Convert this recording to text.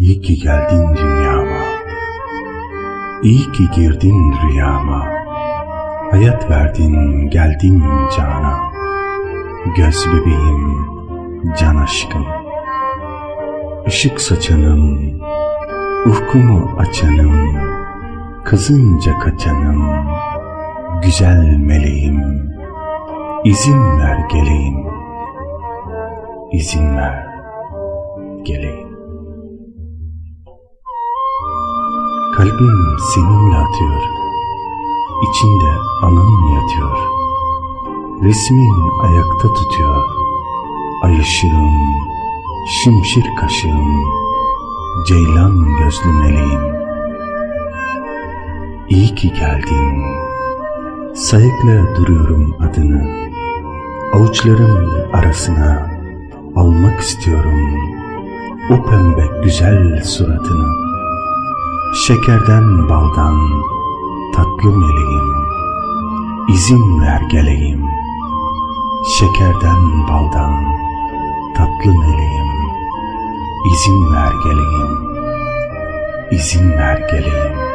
girdin dünyama. İyi ki girdin rüyama. Hayat verdin geldin cana. Göz bebeğim, can aşkım. Işık saçanım, ufkumu açanım. Kızınca kaçanım, güzel meleğim. İzin ver geleyim, izin ver geleyim. Kalbim seninle atıyor, içinde anım yatıyor. Resmin ayakta tutuyor, ay ışığım, şimşir kaşığım, ceylan gözlü meleğim. İyi ki geldin, sayıkla duruyorum adını, avuçlarım arasına almak istiyorum o pembe güzel suratını. Şekerden baldan tatlı meleğim, izin ver geleyim. Şekerden baldan tatlı meleğim, izin ver geleyim. İzin ver geleyim.